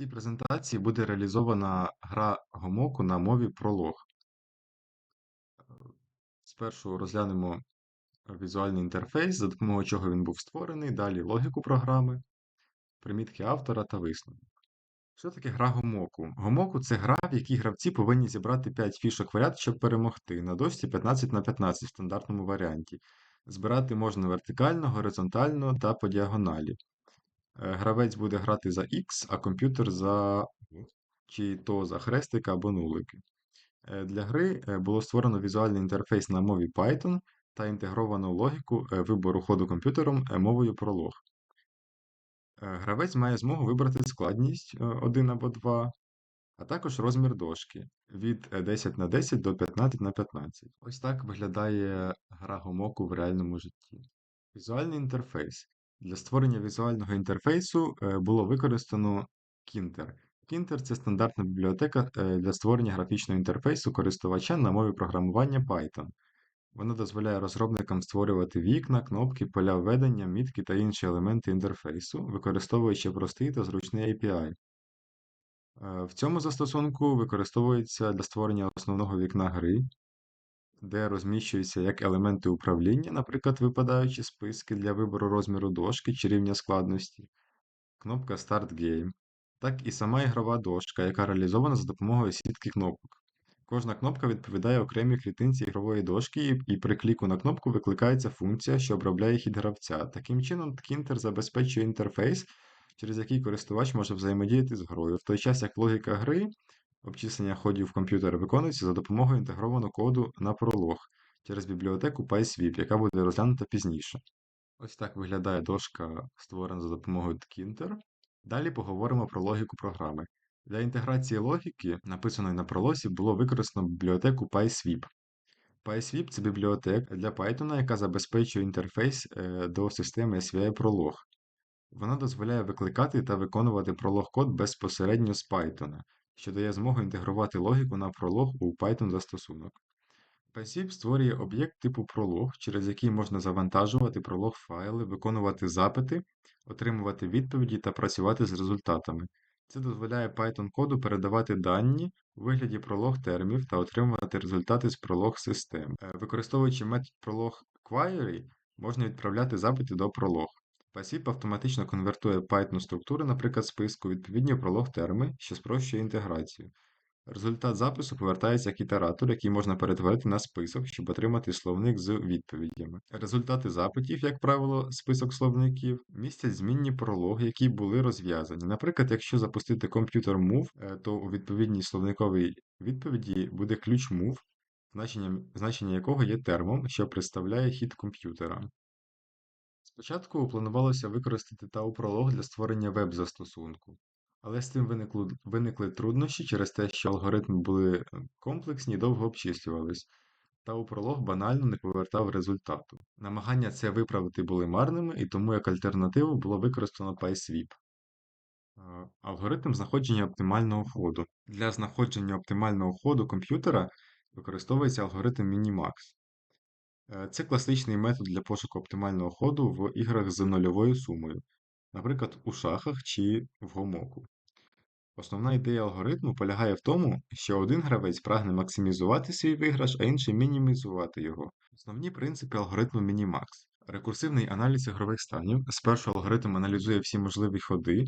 цій презентації буде реалізована гра Гомоку на мові Prolog. Спершу розглянемо візуальний інтерфейс, за допомогою чого він був створений, далі логіку програми, примітки автора та висновок. Що таке гра Гомоку? Гомоку це гра, в якій гравці повинні зібрати 5 фішок в ряд, щоб перемогти. На дошці 15 на 15 в стандартному варіанті. Збирати можна вертикально, горизонтально та по діагоналі. Е, гравець буде грати за X, а комп'ютер за чи то за хрестики або нулики. Е, для гри е, було створено візуальний інтерфейс на мові Python та інтегровану логіку вибору ходу комп'ютером мовою Prolog. Гравець має змогу вибрати складність 1 або 2, а також розмір дошки від 10 на 10 до 15 на 15. Ось так виглядає гра Гомоку в реальному житті. Візуальний інтерфейс. Для створення візуального інтерфейсу е, було використано Kinter. Kinter це стандартна бібліотека е, для створення графічного інтерфейсу користувача на мові програмування Python. Вона дозволяє розробникам створювати вікна, кнопки, поля введення, мітки та інші елементи інтерфейсу, використовуючи простий та зручний API. Е, в цьому застосунку використовується для створення основного вікна гри, де розміщуються як елементи управління, наприклад, випадаючі списки для вибору розміру дошки чи рівня складності, кнопка Start Game, так і сама ігрова дошка, яка реалізована за допомогою сітки кнопок. Кожна кнопка відповідає окремій клітинці ігрової дошки, і при кліку на кнопку викликається функція, що обробляє хід гравця. Таким чином, Ткінтер забезпечує інтерфейс, через який користувач може взаємодіяти з грою, в той час як логіка гри Обчислення ходів комп'ютера виконується за допомогою інтегрованого коду на пролог через бібліотеку PySweep, яка буде розглянута пізніше. Ось так виглядає дошка, створена за допомогою Tkinter. Далі поговоримо про логіку програми. Для інтеграції логіки, написаної на пролосі, було використано бібліотеку PySweep. PySweep це бібліотека для Python, яка забезпечує інтерфейс е, до системи SVI Prolog. Вона дозволяє викликати та виконувати пролог код безпосередньо з Python, що дає змогу інтегрувати логіку на пролог у Python застосунок. PySip створює об'єкт типу пролог, через який можна завантажувати пролог файли, виконувати запити, отримувати відповіді та працювати з результатами. Це дозволяє Python коду передавати дані у вигляді пролог термів та отримувати результати з пролог систем. Е, використовуючи метод пролог query, можна відправляти запити до пролог. Пасіп автоматично конвертує Python структури, наприклад, списку, відповідні пролог терми, що спрощує інтеграцію. Результат запису повертається як ітератор, який можна перетворити на список, щоб отримати словник з відповідями. Результати запитів, як правило, список словників, містять змінні прологи, які були розв'язані. Наприклад, якщо запустити комп'ютер move, е, то у відповідній словниковій відповіді буде ключ move, значення, значення якого є термом, що представляє хід комп'ютера. Спочатку планувалося використати тау-пролог для створення веб-застосунку, але з цим виникли, виникли труднощі через те, що алгоритми були е, комплексні і довго обчислювались. Тау-пролог банально не повертав результату. Намагання це виправити були марними, і тому як альтернативу було використано PySweep. Алгоритм знаходження оптимального ходу. Для знаходження оптимального ходу комп'ютера використовується алгоритм Minimax. Е, це класичний метод для пошуку оптимального ходу в іграх з нульовою сумою, наприклад, у шахах чи в гомоку. Основна ідея алгоритму полягає в тому, що один гравець прагне максимізувати свій виграш, а інший мінімізувати його. Основні принципи алгоритму Minimax. Рекурсивний аналіз ігрових станів. Спершу алгоритм аналізує всі можливі ходи,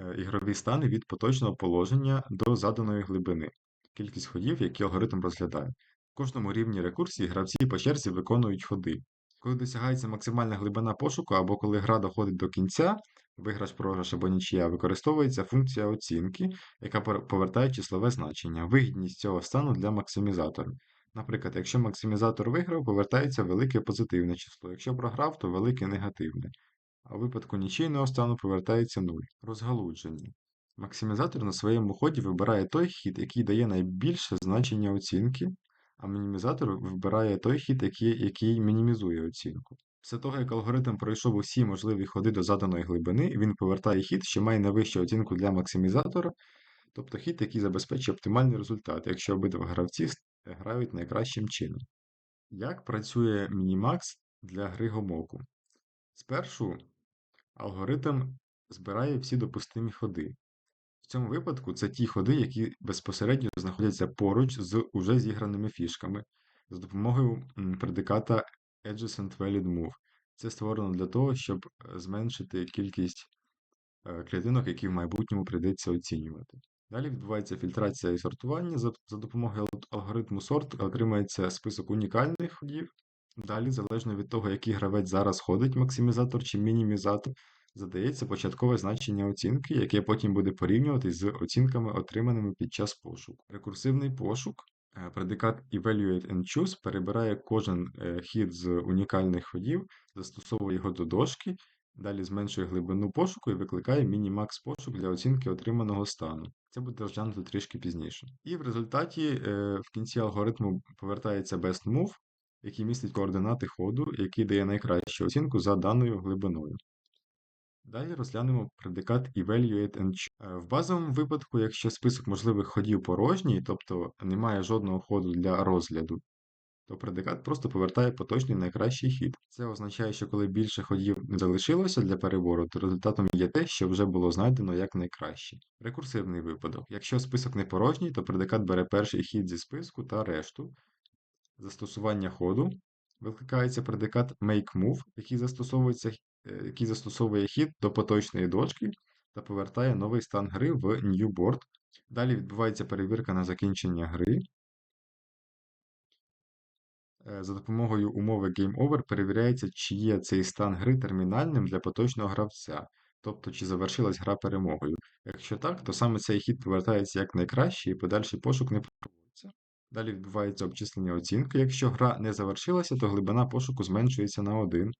е, ігрові стани від поточного положення до заданої глибини, кількість ходів, які алгоритм розглядає. В кожному рівні рекурсії гравці по черзі виконують ходи. Коли досягається максимальна глибина пошуку або коли гра доходить до кінця, виграш, програш або нічия, використовується функція оцінки, яка повертає числове значення, вигідність цього стану для максимізатора. Наприклад, якщо максимізатор виграв, повертається велике позитивне число, якщо програв, то велике негативне. А у випадку нічийного стану повертається 0. Розгалудження. Максимізатор на своєму ході вибирає той хід, який дає найбільше значення оцінки, а мінімізатор вибирає той хід, який який мінімізує оцінку. Після того, як алгоритм пройшов усі можливі ходи до заданої глибини, він повертає хід, що має найвищу оцінку для максимізатора, тобто хід, який забезпечує оптимальний результат, якщо обидва гравці грають найкращим чином. Як працює Minimax для гри гомоку? Спершу алгоритм збирає всі допустимі ходи. Цьому випадку це ті ходи, які безпосередньо знаходяться поруч з уже зіграними фішками за допомогою предиката Adjacent Valid Move. Це створено для того, щоб е, зменшити кількість е, клітинок, які в майбутньому прийдеться оцінювати. Далі відбувається фільтрація і сортування. За допомогою алгоритму сорт отримається список унікальних ходів. Далі, залежно від того, який гравець зараз ходить, максимізатор чи мінімізатор, задається початкове значення оцінки, яке потім буде порівнюватись з оцінками, отриманими під час пошуку. Рекурсивний пошук. е, Предикат Evaluate and Choose перебирає кожен е, хід з унікальних ходів, застосовує його до дошки Далі зменшує глибину пошуку і викликає міні-макс пошук для оцінки отриманого стану. Це буде розглянуто трішки пізніше. І в результаті е, в кінці алгоритму повертається best move, який містить координати ходу, який дає найкращу оцінку за даною глибиною. Далі розглянемо предикат Evaluate and Choose. Е, В базовому випадку, якщо список можливих ходів порожній, тобто немає жодного ходу для розгляду, то предикат просто повертає поточний найкращий хід. Це означає, що коли більше ходів не залишилося для перебору, то результатом є те, що вже було знайдено як найкраще. Рекурсивний випадок. Якщо список не порожній, то предикат бере перший хід зі списку та решту. Застосування ходу викликається предикат MakeMove, який застосовується, який застосовує хід до поточної дошки та повертає новий стан гри в New Board. Далі відбувається перевірка на закінчення гри. Е, За допомогою умови Game Over перевіряється, чи є цей стан гри термінальним для поточного гравця, тобто чи завершилась гра перемогою. Якщо так, то саме цей хід повертається як найкращий і подальший пошук не проводиться. Далі відбувається обчислення оцінки. Якщо гра не завершилася, то глибина пошуку зменшується на 1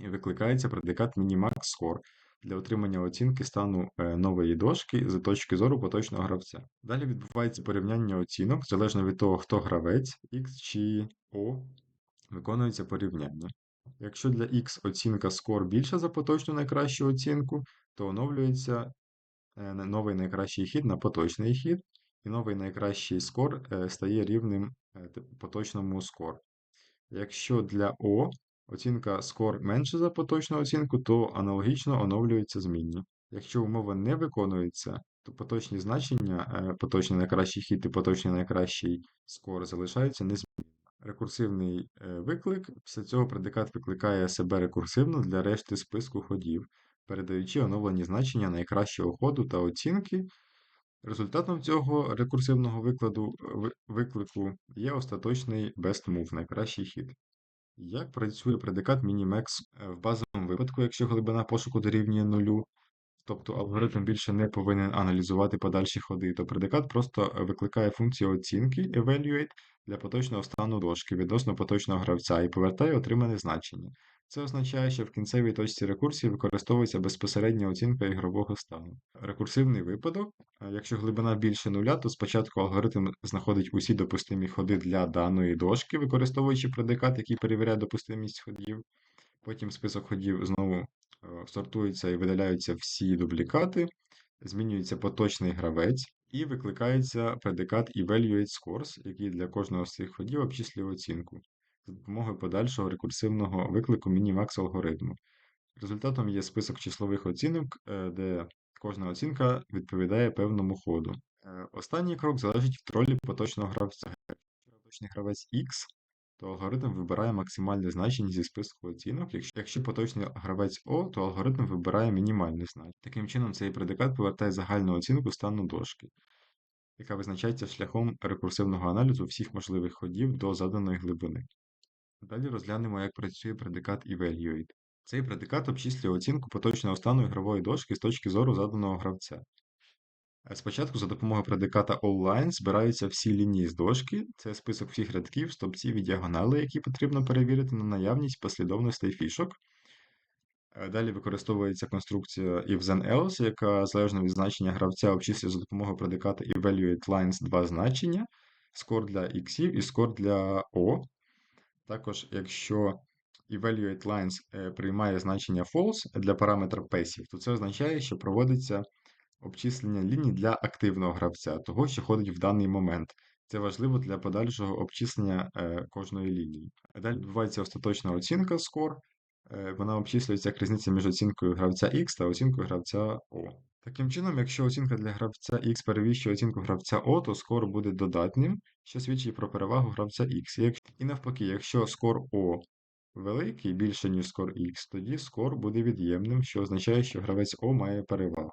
і викликається предикат Minimax Score для отримання оцінки стану е, нової дошки з точки зору поточного гравця. Далі відбувається порівняння оцінок, залежно від того, хто гравець, X чи O, виконується порівняння. Якщо для X оцінка score більша за поточну найкращу оцінку, то оновлюється е, новий найкращий хід на поточний хід, і новий найкращий скор е, стає рівним поточному скор. Якщо для O оцінка score менше за поточну оцінку, то аналогічно оновлюються змінні. Якщо умова не виконується, то поточні значення, е, поточний найкращий хід і поточний найкращий скор залишаються незмінними. Рекурсивний е, виклик. Після цього предикат викликає себе рекурсивно для решти списку ходів, передаючи оновлені значення найкращого ходу та оцінки. Результатом цього рекурсивного викладу, виклику є остаточний best move, найкращий хід. Як працює предикат Minimax е, в базовому випадку, якщо глибина пошуку дорівнює нулю, тобто алгоритм більше не повинен аналізувати подальші ходи, то предикат просто е, викликає функцію оцінки evaluate для поточного стану дошки відносно поточного гравця і повертає отримане значення. Це означає, що в кінцевій точці рекурсії використовується безпосередня оцінка ігрового стану. Рекурсивний випадок, якщо глибина більше нуля, то спочатку алгоритм знаходить усі допустимі ходи для даної дошки, використовуючи предикат, який перевіряє допустимість ходів. Потім список ходів знову е, сортується і видаляються всі дублікати, змінюється поточний гравець і викликається предикат Evaluate Scores, який для кожного з цих ходів обчислює оцінку за допомогою подальшого рекурсивного виклику Minimax алгоритму. Результатом є список числових оцінок, е, де кожна оцінка відповідає певному ходу. Е, Останній крок залежить від ролі поточного гравця. Якщо поточний гравець X, то алгоритм вибирає максимальне значення зі списку оцінок. Якщо поточний гравець O, то алгоритм вибирає мінімальне значення. Таким чином, цей предикат повертає загальну оцінку стану дошки, яка визначається шляхом рекурсивного аналізу всіх можливих ходів до заданої глибини. Далі розглянемо, як працює предикат Evaluate. Цей предикат обчислює оцінку поточного стану ігрової дошки з точки зору заданого гравця. Е, Спочатку за допомогою предиката allLine збираються всі лінії з дошки, це список всіх рядків, стовпців і діагонали, які потрібно перевірити на наявність послідовностей фішок. Е, Далі використовується конструкція if then else, яка залежно від значення гравця обчислює за допомогою предиката evaluate lines два значення: скор для x і скор для O. Також, якщо evaluate lines е, приймає значення false для параметра passive, то це означає, що проводиться обчислення ліній для активного гравця, того, що ходить в даний момент. Це важливо для подальшого обчислення е, кожної лінії. Далі відбувається остаточна оцінка score, вона обчислюється як різниця між оцінкою гравця X та оцінкою гравця O. Таким чином, якщо оцінка для гравця X перевищує оцінку гравця O, то скор буде додатнім, що свідчить про перевагу гравця X. І навпаки, якщо скор O великий, більше, ніж скор X, тоді скор буде від'ємним, що означає, що гравець O має перевагу.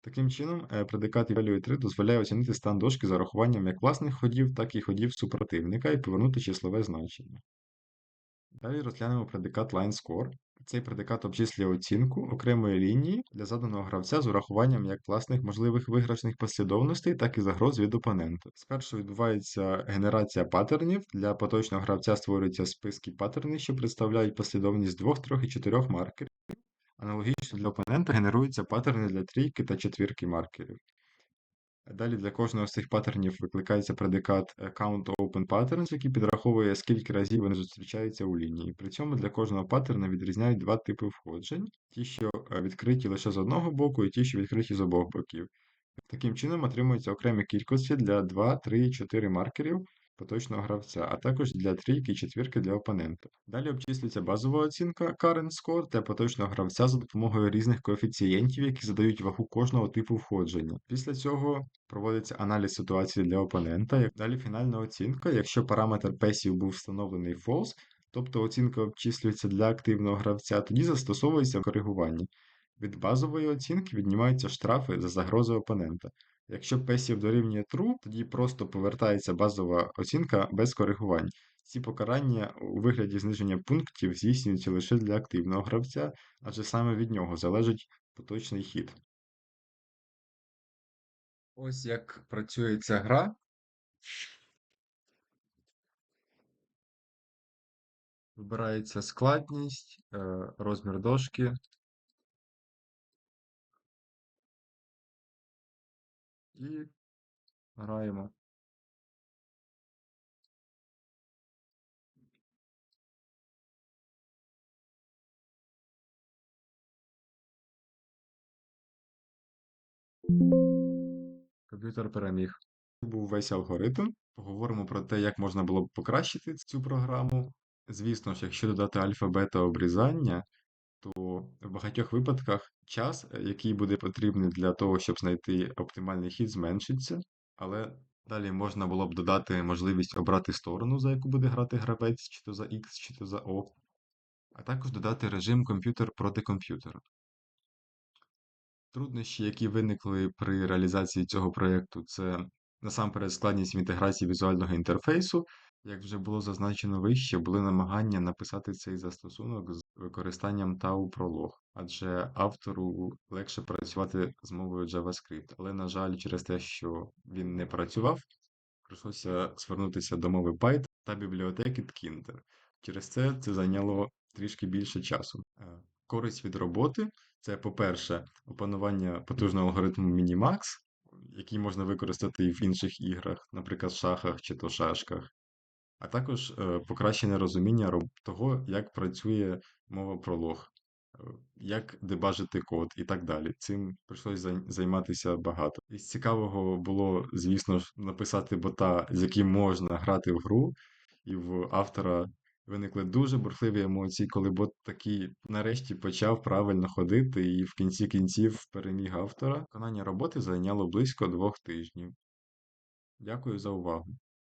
Таким чином, е, предикат Evaluate3 дозволяє оцінити стан дошки за урахуванням як власних ходів, так і ходів супротивника і повернути числове значення. Далі розглянемо предикат LineScore. Цей предикат обчислює оцінку окремої лінії для заданого гравця з урахуванням як власних можливих виграшних послідовностей, так і загроз від опонента. Спершу відбувається генерація паттернів. Для поточного гравця створюються списки паттернів, що представляють послідовність двох, трьох і чотирьох маркерів. Аналогічно для опонента генеруються паттерни для трійки та четвірки маркерів. Далі для кожного з цих паттернів викликається предикат е, Count Open Patterns, який підраховує, скільки разів вони зустрічаються у лінії. При цьому для кожного паттерна відрізняють два типи входжень: ті, що е, відкриті лише з одного боку, і ті, що відкриті з обох боків. Таким чином отримуються окремі кількості для 2, 3, 4 маркерів поточного гравця, а також для трійки і четвірки для опонента. Далі обчислюється базова оцінка Current Score для поточного гравця за допомогою різних коефіцієнтів, які задають вагу кожного типу входження. Після цього проводиться аналіз ситуації для опонента. Далі фінальна оцінка. Якщо параметр passive був встановлений false, тобто оцінка обчислюється для активного гравця, тоді застосовується коригування. Від базової оцінки віднімаються штрафи за загрозу опонента. Якщо passive дорівнює true, тоді просто повертається базова оцінка без коригувань. Ці покарання у вигляді зниження пунктів здійснюються лише для активного гравця, адже саме від нього залежить поточний хід. Ось як працює ця гра. Вибирається складність, е, розмір дошки. І граємо. Комп'ютер переміг. Це був весь алгоритм. Поговоримо про те, як можна було б покращити цю програму. Звісно ж, якщо додати альфа-бета обрізання, то в багатьох випадках час, е, який буде потрібний для того, щоб знайти оптимальний хід, зменшиться. Але далі можна було б додати можливість обрати сторону, за яку буде грати гравець, чи то за X, чи то за O, а також додати режим комп'ютер проти комп'ютера. Труднощі, які виникли при реалізації цього проєкту, це насамперед складність в інтеграції візуального інтерфейсу. Як вже було зазначено вище, були намагання написати цей застосунок з використанням Tau Prolog, адже автору легше працювати з мовою JavaScript. Але, на жаль, через те, що він не працював, прийшлося звернутися до мови Python та бібліотеки Tkinter. Через це це зайняло трішки більше часу. Е, Користь від роботи це, по-перше, опанування потужного алгоритму Minimax, який можна використати і в інших іграх, наприклад, шахах чи то шашках, а також е, розуміння того, як працює мова пролог, е, як дебажити код і так далі. Цим прийшлося зай- займатися багато. Із цікавого було, звісно ж, написати бота, з яким можна грати в гру, і в автора виникли дуже бурхливі емоції, коли бот такий нарешті почав правильно ходити, і в кінці кінців переміг автора. Виконання роботи зайняло близько двох тижнів. Дякую за увагу.